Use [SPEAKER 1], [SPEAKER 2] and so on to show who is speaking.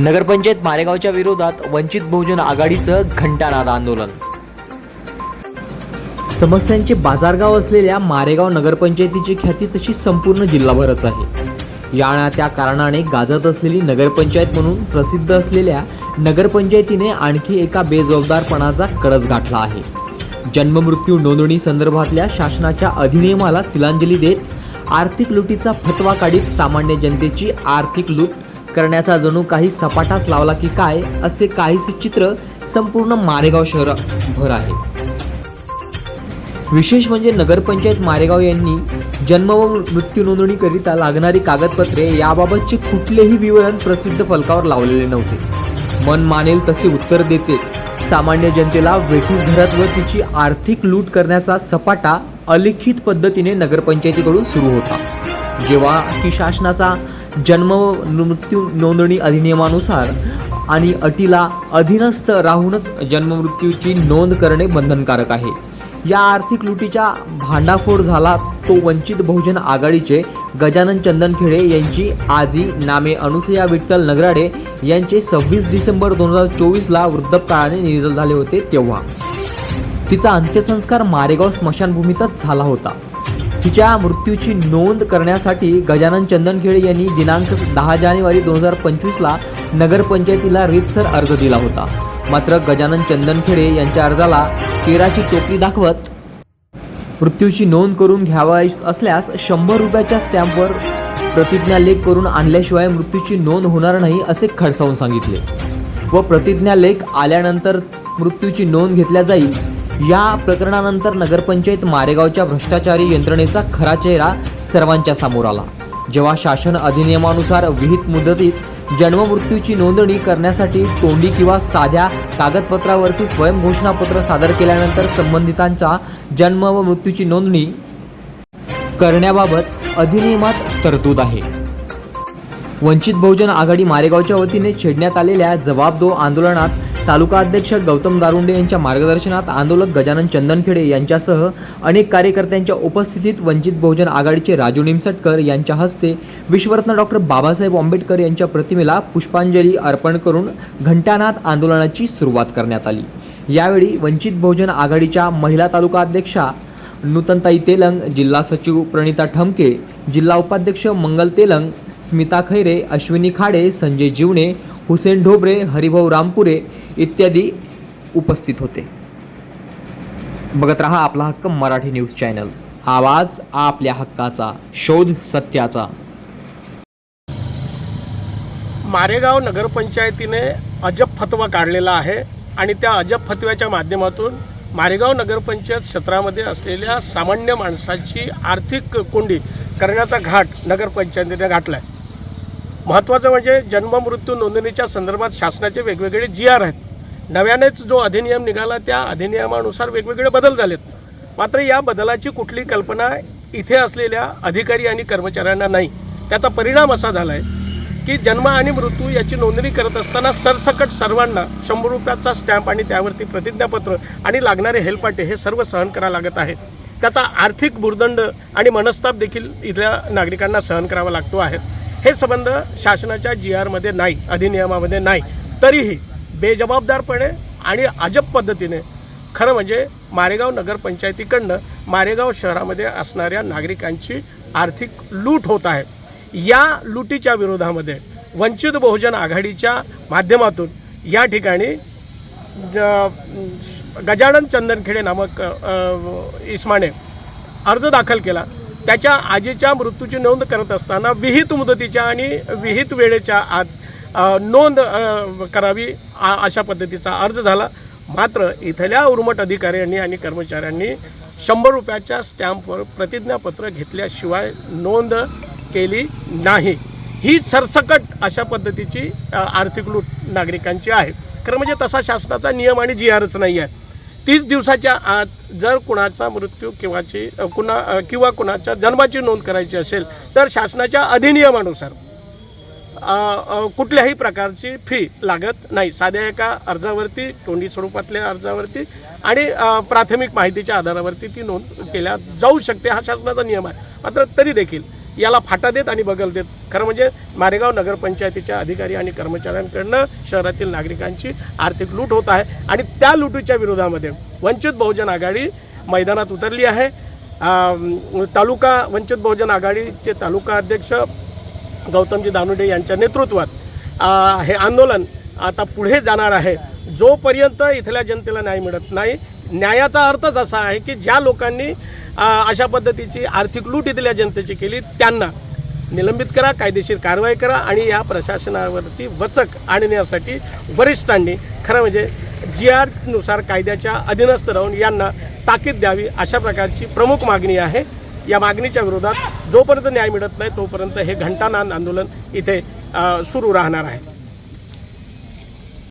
[SPEAKER 1] नगरपंचायत मारेगावच्या विरोधात वंचित बहुजन आघाडीचं घंटानाद आंदोलन. समस्यांचे बाजारगाव असलेल्या मारेगाव नगरपंचायतीची ख्याती तशी संपूर्ण जिल्हाभरच आहे. या त्या कारणाने गाजत असलेली नगरपंचायत म्हणून प्रसिद्ध असलेल्या नगरपंचायतीने आणखी एका बेजबाबदारपणाचा कळस गाठला आहे. जन्ममृत्यू नोंदणी संदर्भातल्या शासनाच्या अधिनियमाला तिलांजली देत आर्थिक लुटीचा फतवा काढीत सामान्य जनतेची आर्थिक लूट करण्याचा जणू काही सपाटाच लावला की काय असे काहीसे चित्र संपूर्ण मारेगाव शहरभर आहे. विशेष म्हणजे नगरपंचायत मारेगाव यांनी जन्म व मृत्यू नोंदणीकरिता लागणारी कागदपत्रे याबाबतचे कुठलेही विवरण प्रसिद्ध फलकावर लावलेले नव्हते. मन मानेल तसे उत्तर देते सामान्य जनतेला वेठीस धरत व तिची आर्थिक लूट करण्याचा सपाटा अलिखित पद्धतीने नगरपंचायतीकडून सुरू होता. जेव्हा की शासनाचा जन्म व मृत्यू नोंदणी अधिनियमानुसार आणि अटीला अधीनस्थ राहूनच जन्ममृत्यूची नोंद करणे बंधनकारक आहे. या आर्थिक लुटीच्या भांडाफोड झाला तो वंचित बहुजन आघाडीचे गजानन चंदनखेडे यांची आजी नामे अनुसया विठ्ठल नगराडे यांचे सव्वीस डिसेंबर दोन हजार चोवीसला वृद्धप्रायाने निधन झाले होते तेव्हा. तिचा अंत्यसंस्कार मारेगाव स्मशानभूमीतच झाला होता. तिच्या मृत्यूची नोंद करण्यासाठी गजानन चंदनखेडे यांनी दिनांक दहा जानेवारी दोन हजार पंचवीसला नगरपंचायतीला रीतसर अर्ज दिला होता. मात्र गजानन चंदनखेडे यांच्या अर्जाला तेराची टोपली दाखवत मृत्यूची नोंद करून घ्यावयास असल्यास शंभर रुपयाच्या स्टॅम्पवर प्रतिज्ञालेख करून आणल्याशिवाय मृत्यूची नोंद होणार नाही असे खडसावून सांगितले. व प्रतिज्ञालेख आल्यानंतरच मृत्यूची नोंद घेतल्या जाईल या प्रकरणानंतर नगरपंचायत मारेगावच्या भ्रष्टाचारी यंत्रणेचा खरा चेहरा सर्वांच्या समोर आला. जेव्हा शासन अधिनियमानुसार विहित मुदतीत जन्ममृत्यूची नोंदणी करण्यासाठी तोंडी किंवा साध्या कागदपत्रावरती स्वयंघोषणापत्र सादर केल्यानंतर संबंधितांच्या जन्म व मृत्यूची नोंदणी करण्याबाबत अधिनियमात तरतूद आहे. वंचित बहुजन आघाडी मारेगावच्या वतीने छेडण्यात आलेल्या जवाब दो आंदोलनात तालुका अध्यक्ष गौतम दारुंडे यांच्या मार्गदर्शनात आंदोलक गजानन चंदनखेडे यांच्यासह अनेक कार्यकर्त्यांच्या उपस्थितीत वंचित बहुजन आघाडीचे राजू निमसटकर यांच्या हस्ते विश्वरत्न डॉक्टर बाबासाहेब आंबेडकर यांच्या प्रतिमेला पुष्पांजली अर्पण करून घंटानाद आंदोलनाची सुरुवात करण्यात आली. यावेळी वंचित बहुजन आघाडीच्या महिला तालुका अध्यक्षा नूतनताई तेलंग जिल्हा सचिव प्रणिता ठमके जिल्हा उपाध्यक्ष मंगल तेलंग स्मिता खैरे अश्विनी खाडे संजय जीवणे हुसेन ढोबरे हरिभाऊ रामपुरे इत्यादी उपस्थित होते. बघत रहा आपला हक्क मराठी न्यूज चॅनल. आवाज आपल्या हक्काचा शोध सत्याचा.
[SPEAKER 2] मारेगाव नगरपंचायतीने अजब फतवा काढलेला आहे आणि त्या अजब फतव्याच्या माध्यमातून मारेगाव नगरपंचायत क्षेत्रामध्ये असलेल्या सामान्य माणसाची आर्थिक कोंडी करण्याचा घाट नगरपंचायतीने घातला आहे महत्त्वाचं म्हणजे जन्ममृत्यू नोंदणीच्या संदर्भात शासनाचे वेगवेगळे जी आर आहेत. नव्यानेच जो अधिनियम निघाला त्या अधिनियमानुसार वेगवेगळे बदल झालेत. मात्र या बदलाची कुठली कल्पना इथे असलेल्या अधिकारी आणि कर्मचाऱ्यांना नाही. त्याचा परिणाम असा झाला आहे की जन्म आणि मृत्यू याची नोंदणी करत असताना सरसकट सर्वांना शंभर रुपयाचा स्टॅम्प आणि त्यावरती प्रतिज्ञापत्र आणि लागणारे हेलपाटे हे सर्व सहन करावं लागत आहे. त्याचा आर्थिक भुर्दंड आणि मनस्ताप देखील इथल्या नागरिकांना सहन करावा लागतो आहे. हे संबंध शासनाच्या जी आरमध्ये नाही अधिनियमामध्ये नाही. तरीही बेजबाबदारपणे आणि अजब पद्धतीने खरं म्हणजे मारेगाव नगरपंचायतीकडनं मारेगाव शहरामध्ये असणाऱ्या नागरिकांची आर्थिक लूट होत आहे. या लुटीच्या विरोधामध्ये वंचित बहुजन आघाडीच्या माध्यमातून या ठिकाणी गजानन चंदनखेडे नामक इस्माने अर्ज दाखल केला. त्याच्या आजीच्या मृत्यूची नोंद करत असताना विहित मुदतीच्या आणि विहित वेळेच्या आत नोंद करावी आ- अशा पद्धतीचा अर्ज झाला. मात्र इथल्या उर्मट अधिकाऱ्यांनी आणि कर्मचाऱ्यांनी शंभर रुपयाच्या स्टॅम्पवर प्रतिज्ञापत्र घेतल्याशिवाय नोंद केली नाही. ही सरसकट अशा पद्धतीची आर्थिक लूट नागरिकांची आहे. खरं म्हणजे तसा शासनाचा नियम आणि जी आरच नाही आहे. तीस दिवसाच्या आत जर कुणाचा मृत्यू किंवाची कुणा किंवा कुणाच्या जन्माची नोंद करायची असेल तर शासनाच्या अधिनियमानुसार कुठल्याही प्रकारची फी लागत नाही. साध्या एका अर्जावरती तोंडी स्वरूपातल्या अर्जावरती आणि प्राथमिक माहितीच्या आधारावरती ती नोंद केल्या जाऊ शकते. हा शासनाचा नियम आहे. मात्र तरी देखील याला फाटा देत आणि बगल देत. खरं म्हणजे मारेगाव नगरपंचायतीच्या अधिकारी आणि कर्मचाऱ्यांकडनं शहरातील नागरिकांची आर्थिक लूट होत आहे आणि त्या लुटीच्या विरोधामध्ये वंचित बहुजन आघाडी मैदानात उतरली आहे. तालुका वंचित बहुजन आघाडीचे तालुका अध्यक्ष गौतमजी दानुडे यांच्या नेतृत्वात हे आंदोलन आता पुढे जाणार आहे. जोपर्यंत इथल्या जनतेला न्याय मिळत नाही न्यायाचा अर्थच असा आहे की ज्या लोकांनी अशा पद्धतीची आर्थिक लूट इथल्या जनतेची केली. त्यांना निलंबित करा कायदेशीर कारवाई करा आणि या प्रशासनावरती वचक आणण्यासाठी वरिष्ठांनी खरं म्हणजे जी आरनुसार कायद्याच्या अधीनस्थ राहून यांना ताकीद द्यावी अशा प्रकारची प्रमुख मागणी आहे. या मागणीच्या विरोधात जोपर्यंत न्याय मिळत नाही तोपर्यंत हे घंटानाद आंदोलन इथे सुरू राहणार आहे.